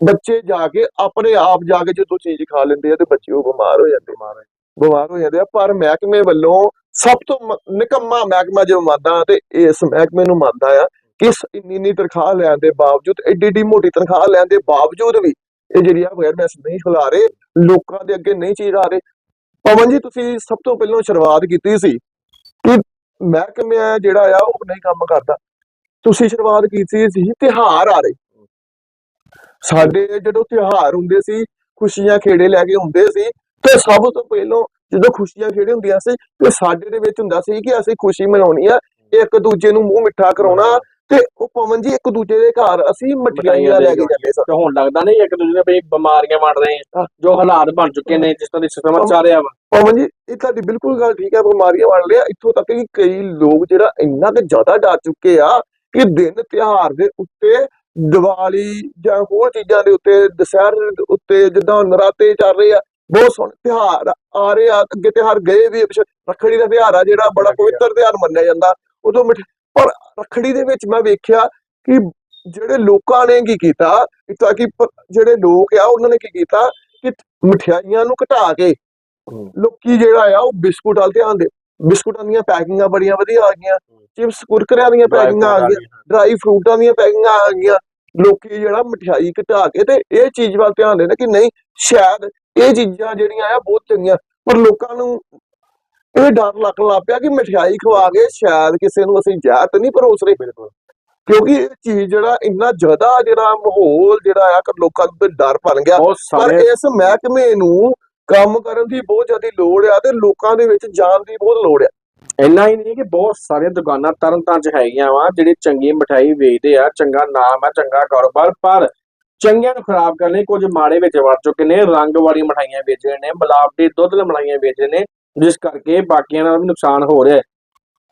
[SPEAKER 1] ਬੱਚੇ ਜਾ ਕੇ ਆਪਣੇ ਆਪ ਜਾ ਕੇ ਜਦੋਂ ਚੀਜ਼ ਖਾ ਲੈਂਦੇ ਆ ਤੇ ਬੱਚੇ ਉਹ ਬਿਮਾਰ ਹੋ ਜਾਂਦੇ ਗਵਾਰ ਹੋ ਜਾਂਦੇ ਆ, ਪਰ ਮਹਿਕਮੇ ਵੱਲੋਂ ਸਭ ਤੋਂ ਨਿਕੰਮਾ ਮਹਿਕਮਾ ਜੋ ਮੰਨਦਾ ਤੇ ਇਸ ਮਹਿਕਮੇ ਨੂੰ ਮੰਨਦਾ ਆ ਕਿ ਇੰਨੀ ਇੰਨੀ ਤਨਖਾਹ ਲੈਣ ਦੇ ਬਾਵਜੂਦ ਐਡੀ ਐਡੀ ਮੋਟੀ ਤਨਖਾਹ ਲੈਣ ਦੇ ਬਾਵਜੂਦ ਵੀ ਇਹ ਜਿਹੜੀ ਆ ਅਵੇਅਰਨੈਸ ਨਹੀਂ ਫੈਲਾ ਰਹੇ, ਲੋਕਾਂ ਦੇ ਅੱਗੇ ਨਹੀਂ ਚੀਜ਼ ਆ ਰਹੇ। ਪਵਨ ਜੀ, ਤੁਸੀਂ ਸਭ ਤੋਂ ਪਹਿਲਾਂ ਸ਼ੁਰੂਆਤ ਕੀਤੀ ਸੀ ਕਿ ਮਹਿਕਮਾ ਜਿਹੜਾ ਆ, ਉਹ ਨਹੀਂ ਕੰਮ ਕਰਦਾ। ਤੁਸੀਂ ਸ਼ੁਰੂਆਤ ਕੀਤੀ ਸੀ ਤਿਹਾਰ ਆ ਰਹੇ ਸਾਡੇ ਜਦੋਂ ਤਿਉਹਾਰ ਹੁੰਦੇ ਸੀ, ਖੁਸ਼ੀਆਂ ਖੇੜੇ ਲੈ ਕੇ ਹੁੰਦੇ ਸੀ ਤੇ ਸਭ ਤੋਂ ਪਹਿਲਾਂ ਜਦੋਂ ਖੁਸ਼ੀਆਂ ਖੇੜੇ ਹੁੰਦੀਆਂ ਸੀ ਤੇ ਸਾਡੇ ਦੇ ਵਿੱਚ ਹੁੰਦਾ ਸੀ ਕਿ ਅਸੀਂ ਖੁਸ਼ੀ ਮਨਾਉਣੀ ਆ ਇੱਕ ਦੂਜੇ ਨੂੰ ਮੂੰਹ ਮਿੱਠਾ ਕਰਾਉਣਾ ਤੇ ਉਹ ਪਵਨ ਜੀ ਇੱਕ ਦੂਜੇ ਦੇ ਘਰ ਅਸੀਂ ਮਠਿਆਈਆਂ ਲੈ ਕੇ ਜਾਂਦੇ ਸਾਂ
[SPEAKER 2] ਤੇ ਹੁਣ ਲੱਗਦਾ ਨਹੀਂ ਇੱਕ ਦੂਜੇ ਦੇ ਵੀ ਬਿਮਾਰੀਆਂ ਵੰਡ ਰਹੇ ਆ। ਜੋ ਹਾਲਾਤ ਬਣ ਚੁੱਕੇ ਨੇ ਜਿਸ ਤਰ੍ਹਾਂ ਦੀ ਸਿਸਟਮ ਚੱਲ ਰਿਹਾ ਵਾ
[SPEAKER 1] ਪਵਨ ਜੀ ਇਹ ਤੁਹਾਡੀ ਬਿਲਕੁਲ ਗੱਲ ਠੀਕ ਹੈ ਬਿਮਾਰੀਆਂ ਬਣ ਲਿਆ ਇੱਥੋਂ ਤੱਕ ਕਿ ਕਈ ਲੋਕ ਜਿਹੜਾ ਇੰਨਾ ਕਿ ਜ਼ਿਆਦਾ ਡਰ ਚੁੱਕੇ ਆ ਕਿ ਦਿਨ ਤਿਉਹਾਰ ਦੇ ਉੱਤੇ ਦੀਵਾਲੀ ਜਾਂ ਹੋਰ ਚੀਜ਼ਾਂ ਦੇ ਉੱਤੇ ਦੁਸਹਿਰੇ ਉੱਤੇ ਜਿੱਦਾਂ ਨਰਾਤੇ ਚੱਲ ਰਹੇ ਆ ਬਹੁਤ ਸੋਹਣੇ ਤਿਉਹਾਰ ਆ ਰਹੇ ਆ ਅੱਗੇ ਤਿਉਹਾਰ ਗਏ ਵੀ ਰੱਖੜੀ ਦਾ ਤਿਉਹਾਰ ਆ ਜਿਹੜਾ ਬੜਾ ਪਵਿੱਤਰ ਤਿਉਹਾਰ ਮੰਨਿਆ ਜਾਂਦਾ। ਉਦੋਂ ਮਿਠ ਪਰ ਰੱਖੜੀ ਦੇ ਵਿੱਚ ਮੈਂ ਵੇਖਿਆ ਕਿ ਜਿਹੜੇ ਲੋਕਾਂ ਨੇ ਕੀ ਕੀਤਾ ਤਾਂ ਕਿ ਜਿਹੜੇ ਲੋਕ ਆ ਉਹਨਾਂ ਨੇ ਕੀ ਕੀਤਾ ਕਿ ਮਠਿਆਈਆਂ ਨੂੰ ਘਟਾ ਕੇ ਲੋਕੀ ਜਿਹੜਾ ਆ ਉਹ ਬਿਸਕੁਟ ਵਾਲ ਧਿਆਨ ਦੇ ਬਿਸਕੁਟਾਂ ਦੀਆਂ ਪੈਕਿੰਗਾਂ ਬੜੀਆਂ ਵਧੀਆ ਆ ਗਈਆਂ ਚਿਪਸ ਕੁਰਕਰਿਆਂ ਦੀਆਂ ਪੈਕਿੰਗਾਂ ਆ ਗਈਆਂ ਡਰਾਈ ਫਰੂਟਾਂ ਦੀਆਂ ਪੈਕਿੰਗਾਂ ਆ ਗਈਆਂ ਲੋਕੀ ਜਿਹੜਾ ਮਠਿਆਈ ਘਟਾ ਕੇ ਤੇ ਇਹ ਚੀਜ਼ ਵੱਲ ਧਿਆਨ ਦੇਣਾ ਕਿ ਨਹੀਂ ਸ਼ਾਇਦ ਇਹ ਚੀਜ਼ਾਂ ਜਿਹੜੀਆਂ ਆ ਬਹੁਤ ਚੰਗੀਆਂ ਪਰ ਲੋਕਾਂ ਨੂੰ ਇਹ ਡਰ ਲੱਗਣ ਲੱਗ ਪਿਆ ਕਿ ਮਠਿਆਈ ਖਵਾ ਕੇ ਸ਼ਾਇਦ ਕਿਸੇ ਨੂੰ ਅਸੀਂ ਜ਼ਹਿਰ ਤਾਂ ਨਹੀਂ ਪਰੋਸ ਰਹੇ
[SPEAKER 2] ਬਿਲਕੁਲ।
[SPEAKER 1] ਕਿਉਂਕਿ ਇਹ ਚੀਜ਼ ਜਿਹੜਾ ਇੰਨਾ ਜ਼ਿਆਦਾ ਜਿਹੜਾ ਮਾਹੌਲ ਜਿਹੜਾ ਆ ਕਿ ਲੋਕਾਂ ਦੇ ਡਰ ਬਣ ਗਿਆ। ਪਰ ਇਸ ਮਹਿਕਮੇ ਨੂੰ ਕੰਮ ਕਰਨ ਦੀ ਬਹੁਤ ਜ਼ਿਆਦਾ ਲੋੜ ਆ ਤੇ ਲੋਕਾਂ ਦੇ ਵਿੱਚ ਜਾਣ ਦੀ ਬਹੁਤ ਲੋੜ ਆ।
[SPEAKER 2] ਇੰਨਾ ਹੀ ਨਹੀਂ ਕਿ ਬਹੁਤ ਸਾਰੀਆਂ ਦੁਕਾਨਾਂ ਤਰਨਤਾਰਨ ਚ ਹੈਗੀਆਂ ਵਾ ਜਿਹੜੀ ਚੰਗੀ ਮਠਾਈ ਵੇਚਦੇ ਆ ਚੰਗਾ ਨਾਮ ਆ ਚੰਗਾ ਕਾਰੋਬਾਰ ਪਰ ਚੰਗਿਆਂ ਨੂੰ ਖਰਾਬ ਕਰਨ ਲਈ ਕੁਝ ਮਾੜੇ ਵਿੱਚ ਵੜ ਚੁੱਕੇ ਨੇ, ਰੰਗ ਵਾਲੀ ਮਠਾਈਆਂ ਵੇਚ ਰਹੇ ਨੇ ਮਿਲਾਵਟੀ ਦੁੱਧ ਵਾਲੀ ਮਠਾਈਆਂ ਵੇਚ ਰਹੇ ਨੇ, ਜਿਸ ਕਰਕੇ ਬਾਕੀਆਂ ਦਾ ਵੀ ਨੁਕਸਾਨ ਹੋ ਰਿਹਾ ਹੈ।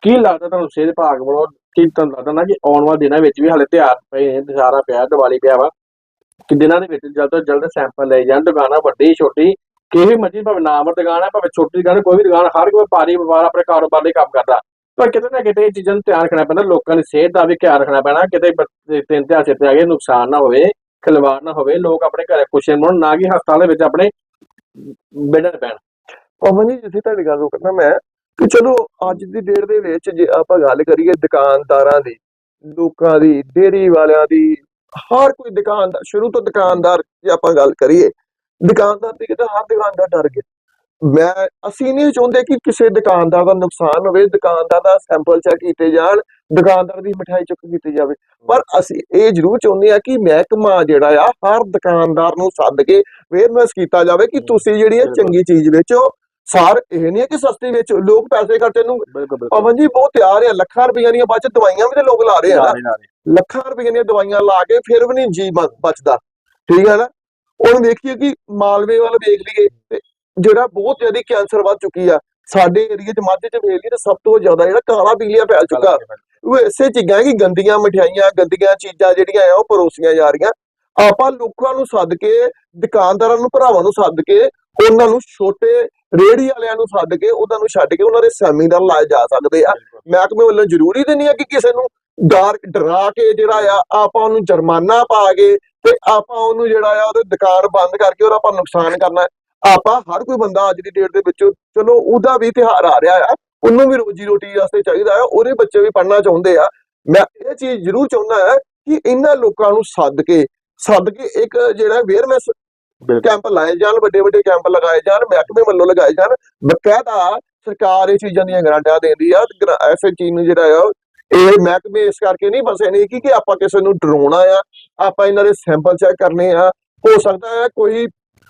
[SPEAKER 2] ਕੀ ਲੱਗਦਾ ਤੁਹਾਨੂੰ ਸਿਹਤ ਵਿਭਾਗ ਵੱਲੋਂ ਕੀ ਤੁਹਾਨੂੰ ਲੱਗਦਾ ਨਾ ਕਿ ਆਉਣ ਵਾਲੇ ਦਿਨਾਂ ਵਿੱਚ ਵੀ ਹਾਲੇ ਤਿਆਰ ਪਏ ਨੇ ਦੁਸ਼ਹਿਰਾ ਪਿਆ, ਦੀਵਾਲੀ ਪਿਆ ਵਾ? ਕਿ ਦਿਨਾਂ ਦੇ ਵਿੱਚ ਜਲਦ ਤੋਂ ਜਲਦ ਸੈਂਪਲ ਲੈ ਜਾਣ, ਦੁਕਾਨਾਂ ਵੱਡੀ, ਛੋਟੀ ਕਿਸੇ ਮਰਜ਼ੀ ਭਾਵੇਂ ਨਾਮਰ ਦੁਕਾਨ ਹੈ, ਭਾਵੇਂ ਛੋਟੀ ਦੁਕਾਨ ਕੋਈ ਵੀ ਦੁਕਾਨ, ਹਰ ਕੋਈ ਵਪਾਰੀ, ਵਪਾਰ ਆਪਣੇ ਕਾਰੋਬਾਰ ਲਈ ਕੰਮ ਕਰਦਾ। ਪਰ ਕਿਤੇ ਨਾ ਕਿਤੇ ਇਹ ਚੀਜ਼ਾਂ ਨੂੰ ਧਿਆਨ ਰੱਖਣਾ ਪੈਂਦਾ, ਲੋਕਾਂ ਦੀ ਸਿਹਤ ਦਾ ਵੀ ਖਿਆਲ ਰੱਖਣਾ ਪੈਣਾ, ਕਿਤੇ ਤਿੰਨ ਤਿਉਹਾਰ ਸਿਰ ਤੇ ਆ ਗਏ ਨੁਕਸਾਨ ਨਾ ਹੋਵੇ। ਖਿਲਵਾੜ ਨਾ ਹੋਵੇ, ਲੋਕ ਆਪਣੇ ਘਰੇ ਖੁਸ਼ੀ ਮਨਾਉਣ ਨਾ ਕਿ ਹਸਪਤਾਲ ਦੇ ਵਿੱਚ ਆਪਣੇ ਬੈਠਣ ਪੈਣ।
[SPEAKER 1] ਪਵਨ ਜੀ, ਜਿੱਥੇ ਤੁਹਾਡੀ ਗੱਲ ਰੁਕਣਾ ਮੈਂ ਕਿ ਚਲੋ ਅੱਜ ਦੀ ਡੇਟ ਦੇ ਵਿੱਚ ਜੇ ਆਪਾਂ ਗੱਲ ਕਰੀਏ ਦੁਕਾਨਦਾਰਾਂ ਦੀ, ਲੋਕਾਂ ਦੀ ਡੇਰੀ ਵਾਲਿਆਂ ਦੀ, ਹਰ ਕੋਈ ਦੁਕਾਨਦਾਰ, ਸ਼ੁਰੂ ਤੋਂ ਦੁਕਾਨਦਾਰ ਜੇ ਆਪਾਂ ਗੱਲ ਕਰੀਏ, ਦੁਕਾਨਦਾਰ ਦੀ ਕਿਤੇ ਹਰ ਦੁਕਾਨਦਾਰ ਡਰ ਗਿਆ। ਮੈਂ ਅਸੀਂ ਨਹੀਂ ਚਾਹੁੰਦੇ ਕਿ ਕਿਸੇ ਦੁਕਾਨਦਾਰ ਦਾ ਨੁਕਸਾਨ ਹੋਵੇ ਦੁਕਾਨਦਾਰ ਦਾ ਸੈਂਪਲ ਚੈੱਕ ਕੀਤੇ ਜਾਣ ਦੁਕਾਨਦਾਰ ਦੀ ਮਠਾਈ ਚੁੱਕ ਕੀਤੀ ਜਾਵੇ। ਪਰ ਅਸੀਂ ਇਹ ਜ਼ਰੂਰ ਚਾਹੁੰਦੇ ਆ ਕਿ ਮਹਿਕਮਾ ਜਿਹੜਾ ਆ ਹਰ ਦੁਕਾਨਦਾਰ ਨੂੰ ਸੱਦ ਕੇ ਅਵੇਅਰਨੈਸ ਕੀਤਾ ਜਾਵੇ ਕਿ ਤੁਸੀਂ ਜਿਹੜੀ
[SPEAKER 2] ਬਿਲਕੁਲ।
[SPEAKER 1] ਚੰਗੀ ਚੀਜ਼ ਵੇਚੋ। ਸਾਰ ਇਹ ਨਹੀਂ ਹੈ ਕਿ ਸਸਤੀ ਵਿੱਚ। ਲੋਕ ਪੈਸੇ ਖਰਚਣ ਨੂੰ ਪਵਨ ਜੀ ਬਹੁਤ ਤਿਆਰ ਆ। ਲੱਖਾਂ ਰੁਪਈਆਂ ਦੀਆਂ ਬਚਤ ਦਵਾਈਆਂ ਵੀ ਤੇ ਲੋਕ ਲਾ ਰਹੇ ਆ ਲੱਖਾਂ ਰੁਪਈਆਂ ਦੀਆਂ ਦਵਾਈਆਂ ਲਾ ਕੇ ਫਿਰ ਵੀ ਨਹੀਂ ਜੀ ਬਚਦਾ। ਠੀਕ ਹੈ ਨਾ? ਹੁਣ ਵੇਖੀਏ ਕਿ ਮਾਲਵੇ ਵੱਲ ਵੇਖ ਲਈਏ ਤੇ ਜਿਹੜਾ ਬਹੁਤ ਜ਼ਿਆਦਾ ਕੈਂਸਰ ਵੱਧ ਚੁੱਕੀ ਆ ਸਾਡੇ ਏਰੀਆ 'ਚ ਮਾਝੇ 'ਚ ਵੇਖ ਲਈਏ ਤੇ ਸਭ ਤੋਂ ਜ਼ਿਆਦਾ ਜਿਹੜਾ ਕਾਲਾ ਪੀਲੀਆ ਫੈਲ ਚੁੱਕਾ। ਉਹ ਇਸੇ ਚੀਜ਼ਾਂ ਕਿ ਗੰਦੀਆਂ ਮਠਿਆਈਆਂ ਗੰਦੀਆਂ ਚੀਜ਼ਾਂ ਜਿਹੜੀਆਂ ਆ ਉਹ ਪਰੋਸੀਆਂ ਜਾ ਰਹੀਆਂ। ਆਪਾਂ ਲੋਕਾਂ ਨੂੰ ਸੱਦ ਕੇ ਦੁਕਾਨਦਾਰਾਂ ਨੂੰ ਭਰਾਵਾਂ ਨੂੰ ਸੱਦ ਕੇ ਉਹਨਾਂ ਨੂੰ ਛੋਟੇ ਰੇਹੜੀ ਵਾਲਿਆਂ ਨੂੰ ਸੱਦ ਕੇ ਉਹਨਾਂ ਨੂੰ ਛੱਡ ਕੇ ਉਹਨਾਂ ਦੇ ਸੈਮੀਨਾਰ ਲਾਏ ਜਾ ਸਕਦੇ ਆ। ਮਹਿਕਮੇ ਵੱਲੋਂ ਜ਼ਰੂਰੀ ਤੇ ਨਹੀਂ ਹੈ ਕਿ ਕਿਸੇ ਨੂੰ ਡਰ ਡਰਾ ਕੇ ਜਿਹੜਾ ਆ ਆਪਾਂ ਉਹਨੂੰ ਜੁਰਮਾਨਾ ਪਾ ਕੇ ਤੇ ਆਪਾਂ ਉਹਨੂੰ ਜਿਹੜਾ ਆ ਉਹਦੇ ਦੁਕਾਨ ਬੰਦ ਕਰਕੇ ਉਹਦਾ ਆਪਾਂ ਨੁਕਸਾਨ ਕਰਨਾ। ਆਪਾਂ ਹਰ ਕੋਈ ਬੰਦਾ ਅੱਜ ਦੀ ਡੇਟ ਦੇ ਵਿੱਚ ਚਲੋ ਉਹਦਾ ਵੀ ਤਿਉਹਾਰ ਆ ਰਿਹਾ ਆ, ਉਹਨੂੰ ਵੀ ਰੋਜੀ ਰੋਟੀ ਵਾਸਤੇ ਚਾਹੀਦਾ ਆ, ਉਹਦੇ ਬੱਚੇ ਵੀ ਪੜ੍ਹਨਾ ਚਾਹੁੰਦੇ ਆ। ਮੈਂ ਇਹ ਚੀਜ਼ ਜ਼ਰੂਰ ਚਾਹੁੰਦਾ ਹੈ ਕਿ ਇਹਨਾਂ ਲੋਕਾਂ ਨੂੰ ਸੱਦ ਕੇ ਸੱਦ ਕੇ ਇੱਕ ਜਿਹੜਾ ਅਵੇਅਰਨੈਸ ਕੈਂਪ ਲਾਏ ਜਾਣ ਵੱਡੇ ਵੱਡੇ ਕੈਂਪ ਲਗਾਏ ਜਾਣ, ਮਹਿਕਮੇ ਵੱਲੋਂ ਲਗਾਏ ਜਾਣ। ਬਕਾਇਦਾ ਸਰਕਾਰ ਇਹ ਚੀਜ਼ਾਂ ਦੀਆਂ ਗਰੰਟੀਆਂ ਦਿੰਦੀ ਆ ਐਸੇ ਚੀਜ਼ ਨੂੰ ਜਿਹੜਾ ਆ, ਇਹ ਮਹਿਕਮੇ ਇਸ ਕਰਕੇ ਨਹੀਂ ਬਸੇ ਨੇ ਕਿ ਕਿ ਆਪਾਂ ਕਿਸੇ ਨੂੰ ਡਰਾਉਣਾ ਆ, ਆਪਾਂ ਇਹਨਾਂ ਦੇ ਸੈਂਪਲ ਚੈੱਕ ਕਰਨੇ ਆ। ਹੋ ਸਕਦਾ ਹੈ ਕੋਈ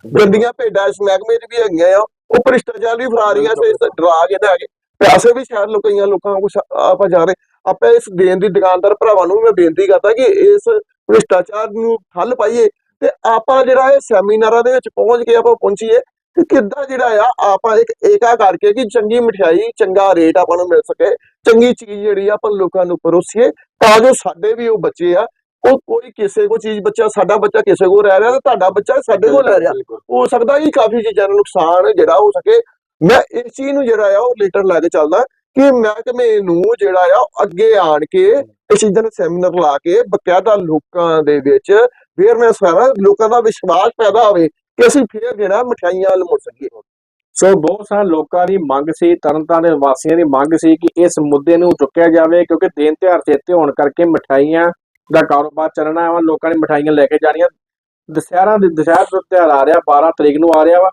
[SPEAKER 1] ਗੰਦੀਆਂ ਭੇਡਾਂ ਇਸ ਮਹਿਕਮੇ 'ਚ ਵੀ ਹੈਗੀਆਂ ਆ, ਉਹ ਭ੍ਰਿਸ਼ਟਾਚਾਰ ਵੀ ਫਰਾ ਰਹੀਆਂ ਤੇ ਇਸ ਡਰਾ ਕੇ ਲੈ ਕੇ ਪੈਸੇ ਵੀ ਸ਼ਾਇਦ ਲੋਕ ਲੋਕਾਂ ਨੂੰ ਆਪਾਂ ਜਾ ਰਹੇ, ਆਪਾਂ ਇਸ ਦੇਣ ਦੀ ਦੁਕਾਨਦਾਰ ਭਰਾਵਾਂ ਨੂੰ ਵੀ ਮੈਂ ਬੇਨਤੀ ਕਰਦਾ ਕਿ ਇਸ ਭ੍ਰਿਸ਼ਟਾਚਾਰ ਨੂੰ ਠੱਲ ਪਾਈਏ ਤੇ ਆਪਾਂ ਜਿਹੜਾ ਇਹ ਸੈਮੀਨਾਰਾਂ ਦੇ ਵਿੱਚ ਪਹੁੰਚ ਕੇ ਆਪਾਂ ਪਹੁੰਚੀਏ ਕਿ ਕਿੱਦਾਂ ਜਿਹੜਾ ਆ, ਆਪਾਂ ਇੱਕ ਏਕਾ ਕਰਕੇ ਕਿ ਚੰਗੀ ਮਠਿਆਈ, ਚੰਗਾ ਰੇਟ ਆਪਾਂ ਨੂੰ ਮਿਲ ਸਕੇ, ਚੰਗੀ ਚੀਜ਼ ਜਿਹੜੀ ਆ ਆਪਾਂ ਲੋਕਾਂ ਨੂੰ ਪਰੋਸੀਏ ਤਾਂ ਜੋ ਸਾਡੇ ਵੀ ਉਹ ਬੱਚੇ ਆ ਉਹ ਕੋਈ ਕਿਸੇ ਕੋ ਚੀਜ਼ ਬੱਚਾ ਸਾਡਾ ਬੱਚਾ ਕਿਸੇ ਕੋਲ ਰਹਿ ਰਿਹਾ ਤੇ ਤੁਹਾਡਾ ਬੱਚਾ ਸਾਡੇ ਕੋਲ ਰਹਿ ਰਿਹਾ। ਹੋ ਸਕਦਾ ਕਿ ਕਾਫੀ ਚੀਜ਼ਾਂ ਦਾ ਨੁਕਸਾਨ ਜਿਹੜਾ ਹੋ ਸਕੇ। ਮੈਂ ਇਸ ਚੀਜ਼ ਨੂੰ ਜਿਹੜਾ ਆ ਉਹ ਲੀਟਰ ਲੈ ਕੇ ਚੱਲਦਾ ਕਿ ਮਹਿਕਮੇ ਨੂੰ ਜਿਹੜਾ ਆ ਅੱਗੇ ਆਣ ਕੇ ਇਸ ਚੀਜ਼ਾਂ ਦੇ ਸੈਮੀਨਾਰ ਲਾ ਕੇ ਬਕਾਇਦਾ ਲੋਕਾਂ ਦੇ ਵਿੱਚ ਅਵੇਅਰਨੈਸ ਫੈਲਾ ਲੋਕਾਂ ਦਾ ਵਿਸ਼ਵਾਸ ਪੈਦਾ ਹੋਵੇ ਕਿ ਅਸੀਂ ਫੇਰ ਜਿਹੜਾ ਮਠਿਆਈਆਂ ਵੱਲ ਮੁੜ ਸਕੀਏ।
[SPEAKER 2] ਸੋ ਬਹੁਤ ਸਾਰੇ ਲੋਕਾਂ ਦੀ ਮੰਗ ਸੀ ਤਰਨਤਾਰਨ ਦੇ ਵਾਸੀਆਂ ਦੀ ਮੰਗ ਸੀ ਕਿ ਇਸ ਮੁੱਦੇ ਨੂੰ ਚੁੱਕਿਆ ਜਾਵੇ ਕਿਉਂਕਿ ਦਿਨ ਤਿਉਹਾਰ ਚੇਤੇ ਹੋਣ ਕਰਕੇ ਮਠਾਈਆਂ ਦਾ ਕਾਰੋਬਾਰ ਚੱਲਣਾ ਵਾ ਲੋਕਾਂ ਨੇ ਮਠਾਈਆਂ ਲੈ ਕੇ ਜਾਣੀਆਂ। ਦੁਸਹਿਰਾ ਦੇ ਦੁਸਹਿਰਾ ਦਾ ਤਿਉਹਾਰ ਆ ਰਿਹਾ 12 ਤਰੀਕ ਨੂੰ ਆ ਰਿਹਾ ਵਾ।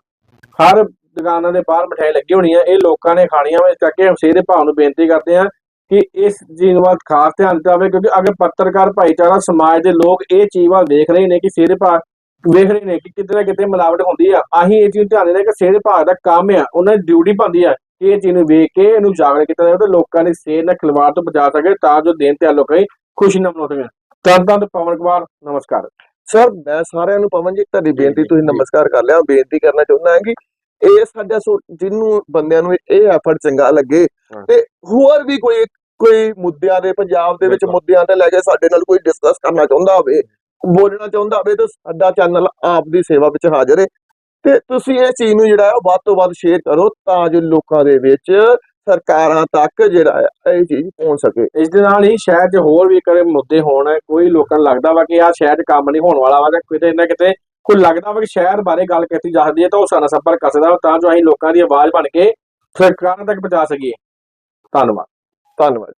[SPEAKER 2] ਹਰ ਦੁਕਾਨਾਂ ਦੇ ਬਾਹਰ ਮਠਾਈ ਲੱਗੀ ਹੋਣੀ ਹੈ ਇਹ ਲੋਕਾਂ ਨੇ ਖਾਣੀਆਂ ਵਾ। ਇਸ ਕਰਕੇ ਹਮਸੇ ਦੇ ਭਾਵ ਨੂੰ ਬੇਨਤੀ ਕਰਦੇ ਆ ਕਿ ਇਸ ਚੀਜ਼ ਵੱਲ ਖਾਸ ਧਿਆਨ ਦਿੱਤਾ ਜਾਵੇ, ਕਿਉਂਕਿ ਅਗਰ ਪੱਤਰਕਾਰ ਭਾਈਚਾਰਾ, ਸਮਾਜ ਦੇ ਲੋਕ ਇਹ ਚੀਜ਼ ਵੱਲ ਦੇਖ ਰਹੇ ਨੇ ਕਿ ਸਿਹਤ ਭਾਗ ਵੇਖ ਰਹੇ ਨੇ ਕਿ ਕਿਤੇ ਨਾ ਕਿਤੇ ਮਿਲਾਵਟ ਹੁੰਦੀ ਆ, ਅਸੀਂ ਇਹ ਚੀਜ਼ ਧਿਆਨ ਦੇਣਾ ਕਿ ਸਿਹਤ ਭਾਗ ਦਾ ਕੰਮ ਆ, ਉਹਨਾਂ ਦੀ ਡਿਊਟੀ ਬਣਦੀ ਆ ਕਿ ਇਹ ਚੀਜ਼ ਨੂੰ ਵੇਖ ਕੇ ਇਹਨੂੰ ਜਾਗਰੂਕ ਕੀਤਾ ਜਾਵੇ ਤੇ ਲੋਕਾਂ ਦੀ ਸਿਹਤ ਨਾਲ ਖਿਲਵਾੜ ਤੋਂ ਬਚਾ ਸਕੇ, ਤਾਂ ਜੋ ਦਿਨ ਤੇ ਲੋਕਾਂ ਦੀ ਖੁਸ਼ੀ ਨਾਲ ਮਨਾਉ ਸਕਣ ਤੋਂ ਪਵਨ ਕੁਮਾਰ ਨਮਸਕਾਰ।
[SPEAKER 1] ਸਰ ਮੈਂ ਸਾਰਿਆਂ ਨੂੰ ਪਵਨ ਜੀ ਤੁਹਾਡੀ ਬੇਨਤੀ ਤੁਸੀਂ ਨਮਸਕਾਰ ਕਰ ਲਿਆ। ਬੇਨਤੀ ਕਰਨਾ ਚਾਹੁੰਦਾ ਹਾਂ ਕਿ ਇਹ ਸਾਡਾ ਸੋ ਜਿਹਨੂੰ ਬੰਦਿਆਂ ਨੂੰ ਇਹ ਐਫਰਟ ਚੰਗਾ ਲੱਗੇ
[SPEAKER 2] ਹਾਂ।
[SPEAKER 1] ਤੇ ਹੋਰ ਵੀ ਕੋਈ ਕੋਈ ਮੁੱਦਿਆਂ ਦੇ ਪੰਜਾਬ ਦੇ ਵਿੱਚ
[SPEAKER 2] ਬਿਲਕੁਲ।
[SPEAKER 1] ਮੁੱਦਿਆਂ ਤੇ ਲੈ ਕੇ ਸਾਡੇ ਨਾਲ ਕੋਈ ਡਿਸਕਸ ਕਰਨਾ ਚਾਹੁੰਦਾ ਹੋਵੇ ਬੋਲਣਾ ਚਾਹੁੰਦਾ ਹੋਵੇ ਤਾਂ ਸਾਡਾ ਚੈਨਲ ਆਪ ਦੀ ਸੇਵਾ ਵਿੱਚ ਹਾਜ਼ਰ ਹੈ ਤੇ ਤੁਸੀਂ ਇਹ ਚੀਜ਼ ਨੂੰ ਜਿਹੜਾ ਹੈ ਉਹ ਵੱਧ ਤੋਂ ਵੱਧ ਸ਼ੇਅਰ ਕਰੋ ਤਾਂ ਜੋ ਲੋਕਾਂ ਦੇ ਵਿੱਚ ਸਰਕਾਰਾਂ ਤੱਕ ਜਿਹੜਾ ਆ, ਇਹ ਚੀਜ਼ ਪਹੁੰਚ ਸਕੇ।
[SPEAKER 2] ਇਸ ਦੇ ਨਾਲ ਹੀ ਸ਼ਹਿਰ 'ਚ ਹੋਰ ਵੀ ਕਰੇ ਮੁੱਦੇ ਹੋਣ, ਕੋਈ ਲੋਕਾਂ ਨੂੰ ਲੱਗਦਾ ਵਾ ਕਿ ਆਹ ਸ਼ਹਿਰ 'ਚ ਕੰਮ ਨਹੀਂ ਹੋਣ ਵਾਲਾ ਵਾ, ਜਾਂ ਕਿਤੇ ਨਾ ਕਿਤੇ ਕੋਈ ਲੱਗਦਾ ਵਾ ਕਿ ਸ਼ਹਿਰ ਬਾਰੇ ਗੱਲ ਕੀਤੀ ਜਾ ਸਕਦੀ ਹੈ ਤਾਂ ਉਹ ਸਾਡਾ ਸੰਪਰਕ ਕਰ ਸਕਦਾ ਵਾ, ਤਾਂ ਜੋ ਅਸੀਂ ਲੋਕਾਂ ਦੀ ਆਵਾਜ਼ ਬਣ ਕੇ ਸਰਕਾਰਾਂ ਤੱਕ ਪਹੁੰਚਾ ਸਕੀਏ। ਧੰਨਵਾਦ।
[SPEAKER 1] ਧੰਨਵਾਦ।